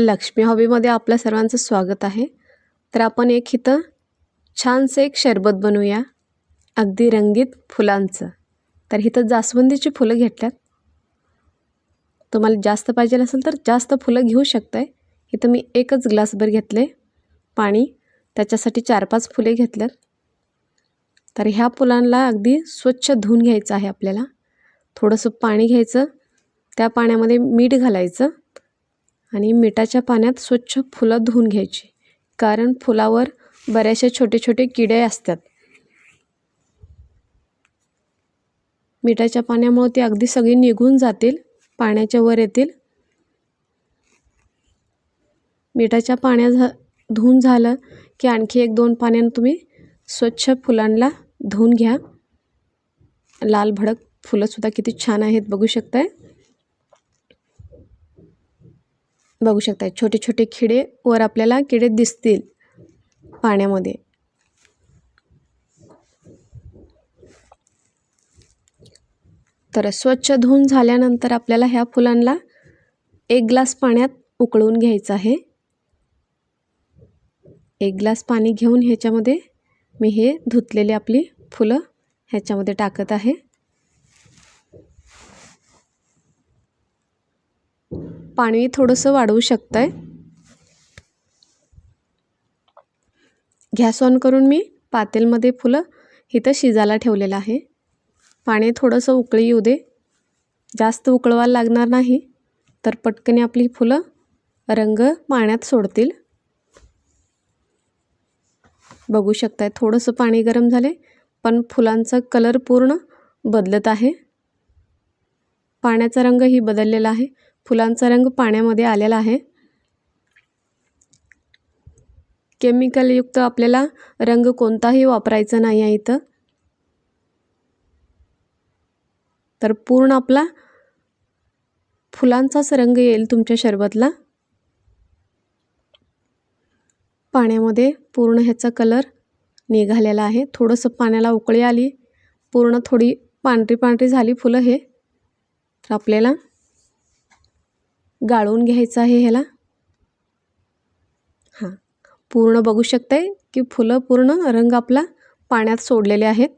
लक्ष्मी हॉबीमध्ये आपल्या सर्वांचं स्वागत आहे. तर आपण एक इथं छानसं एक शरबत बनवूया. अगदी रंगीत फुलांचं. तर इथं जास्वंदीची फुलं घेतल्यात. तुम्हाला जास्त पाहिजे असेल तर जास्त फुलं घेऊ शकताय. इथं मी एकच ग्लासभर घेतले पाणी. त्याच्यासाठी चार पाच फुले घेतल्यात. तर ह्या फुलांना अगदी स्वच्छ धुवून घ्यायचं आहे आपल्याला. थोडंसं पाणी घ्यायचं. त्या पाण्यामध्ये मीठ घालायचं. आणि मिठाच्या पाण्यात स्वच्छ फुलं धुवून घ्यायची कारण फुलावर बऱ्याचशा छोटे छोटे किडे असतात. मिठाच्या पाण्यामुळे ते अगदी सगळी निघून जातील पाण्याच्या वर येतील. मिठाच्या पाण्या झा धुवून झालं की आणखी एक दोन पाण्यानं तुम्ही स्वच्छ फुलांना धुवून घ्या. लाल भडक फुलंसुद्धा किती छान आहेत बघू शकताय. बघू शकता छोटे छोटे खिडे वर आपल्याला किडे दिसतील पाण्यामध्ये. तर स्वच्छ धुवून झाल्यानंतर आपल्याला ह्या फुलांना एक ग्लास पाण्यात उकळून घ्यायचं आहे. एक ग्लास पाणी घेऊन ह्याच्यामध्ये मी हे धुतलेली आपली फुलं ह्याच्यामध्ये टाकत आहे. पाणी थोडंसं वाढवू शकताय? गॅस ऑन करून मी पातेलमध्ये फुलं इथं शिजायला ठेवलेलं आहे. पाणी थोडंसं उकळी येऊ दे. जास्त उकळवायला लागणार नाही तर पटकन आपली फुलं रंग पाण्यात सोडतील. बघू शकताय थोडंसं पाणी गरम झाले पण फुलांचा कलर पूर्ण बदलत आहे. पाण्याचा रंगही बदललेला आहे. फुलांचा रंग पाण्यामध्ये आलेला आहे. केमिकलयुक्त आपल्याला रंग कोणताही वापरायचा नाही आहे इथं. तर पूर्ण आपला फुलांचाच रंग येईल तुमच्या शरबतला. पाण्यामध्ये पूर्ण ह्याचा कलर निघालेला आहे. थोडंसं पाण्याला उकळी आली. पूर्ण थोडी पांढरी पांढरी झाली फुलं हे. तर आपल्याला गाळून घ्यायचं आहे ह्याला? हां. पूर्ण बघू शकताय की फुलं पूर्ण रंग आपला पाण्यात सोडलेले आहेत.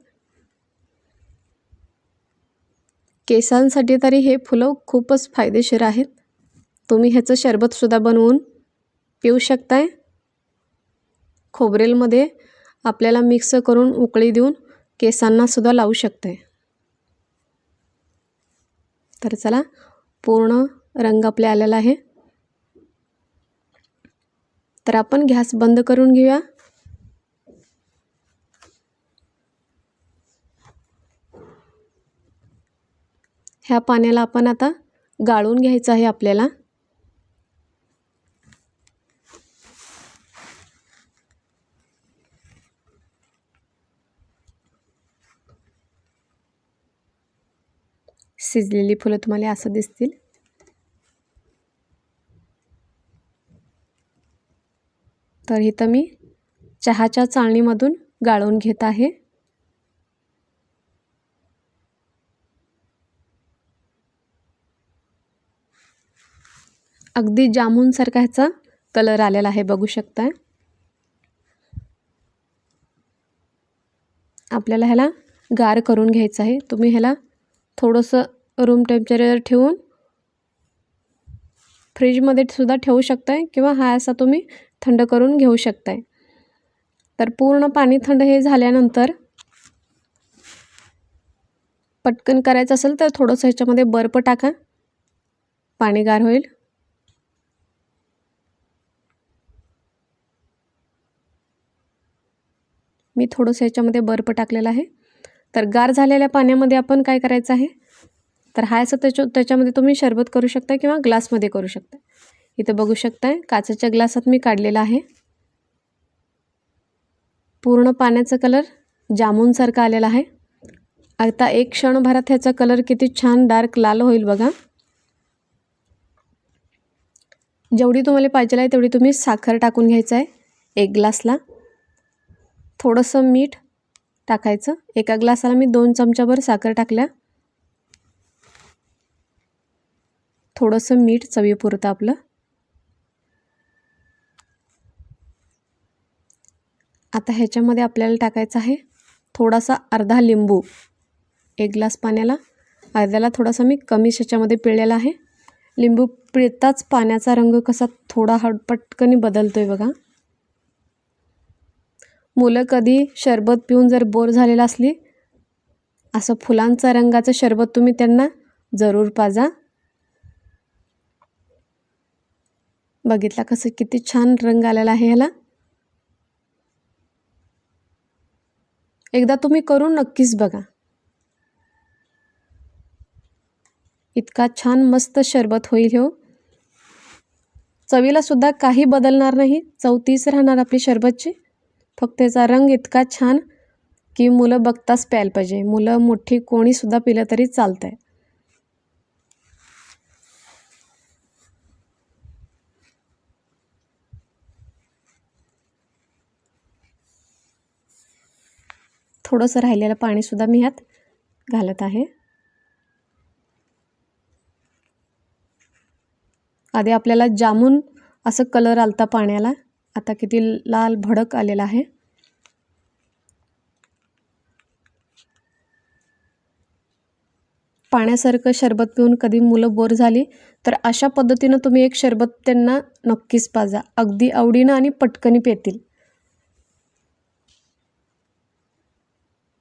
केसांसाठी तरी हे फुलं खूपच फायदेशीर आहेत. तुम्ही ह्याचं शरबतसुद्धा बनवून पिऊ शकताय. खोबरेलमध्ये आपल्याला मिक्स करून उकळी देऊन केसांनासुद्धा लावू शकताय. तर चला पूर्ण रंग आपल्या आलेला आहे. तर आपण गॅस बंद करून घेऊया. ह्या पाण्याला आपण आता गाळून घ्यायचं आहे आपल्याला. शिजलेली फुलं तुम्हाला असं दिसतील. तर इथं मी चहाच्या चाळणीमधून गाळून घेत आहे. अगदी जामूनसारखा ह्याचा कलर आलेला आहे बघू शकताय. आपल्याला ह्याला गार करून घ्यायचं आहे. तुम्ही ह्याला थोडंसं रूम टेम्परेचर ठेवून फ्रीजमध्ये सुद्धा ठेवू शकताय किंवा हा असा तुम्ही थंड करून घेऊ शकताय. तर पूर्ण पाणी थंड हे झाल्यानंतर पटकन करायचं असेल तर थोडंसं ह्याच्यामध्ये बर्फ टाका. पाणी गार होईल. मी थोडंसं ह्याच्यामध्ये बर्फ टाकलेला आहे. तर गार झालेल्या पाण्यामध्ये आपण काय करायचं आहे? तर हा असं त्याच्या त्याच्यामध्ये तुम्ही शरबत करू शकता किंवा ग्लासमध्ये करू शकता. इथं बघू शकताय काचेच्या ग्लासात मी काढलेला आहे. पूर्ण पाण्याचा कलर जामूनसारखा आलेला आहे. आता एक क्षणभरात ह्याचा कलर किती छान डार्क लाल होईल बघा. जेवढी तुम्हाला पाहिजे आहे तेवढी तुम्ही साखर टाकून घ्यायचं आहे एक ग्लासला. थोडंसं मीठ टाकायचं. एका ग्लासाला मी दोन चमच्याभर साखर टाकल्या. थोडंसं मीठ चवीपुरतं आपलं. आता ह्याच्यामध्ये आपल्याला टाकायचं आहे थोडासा अर्धा लिंबू. एक ग्लास पाण्याला. अर्ध्याला थोडासा मी कमी ह्याच्यामध्ये पिळलेला आहे. लिंबू पिळताच पाण्याचा रंग कसा थोडा हडपटकनी बदलतो आहे बघा. मुलं कधी शरबत पिऊन जर बोर झालेलं असली असं फुलांचा रंगाचं शरबत तुम्ही त्यांना जरूर पाजा. बघितला कसं किती छान रंग आलेला आहे ह्याला. एकदा तुम्ही करून नक्कीच बघा. इतका छान मस्त शरबत होईल हो. चवीला सुद्धा काही बदलणार नाही. चौतीस राहणार आपली शरबतची. फक्त त्याचा रंग इतका छान की मुलं बघताच प्यायला पाहिजे. मुलं मोठी कोणीसुद्धा पिलं तरी चालतं आहे थोडंसं राहिलेलं पाणीसुद्धा मी ह्यात घालत आहे. आधी आपल्याला जामून असं कलर आलता पाण्याला. आता किती लाल भडक आलेला आहे. पाण्यासारखं शरबत पिऊन कधी मुलं बोर झाली तर अशा पद्धतीनं तुम्ही एक शरबत त्यांना नक्कीच पाजा. अगदी आवडीनं आणि पटकनी पेतील.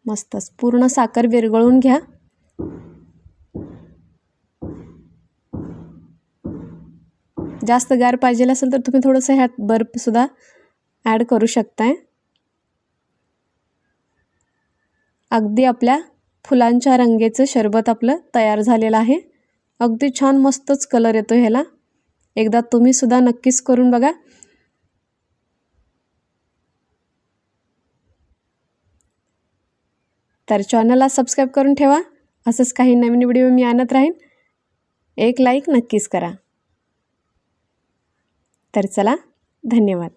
मस्तच पूर्ण साखर विरघळून घ्या. जास्त गार पाहिजे असेल तर तुम्ही थोडंसं ह्यात बर्फसुद्धा ॲड करू शकताय. अगदी आपल्या फुलांच्या रंगेचं शरबत आपलं तयार झालेलं आहे. अगदी छान मस्तच कलर येतो ह्याला. एकदा तुम्हीसुद्धा नक्कीच करून बघा. तर चॅनलला सबस्क्राईब करून ठेवा. असंच काही नवीन व्हिडिओ मी आणत राहीन. एक लाईक नक्कीच करा. तर चला धन्यवाद.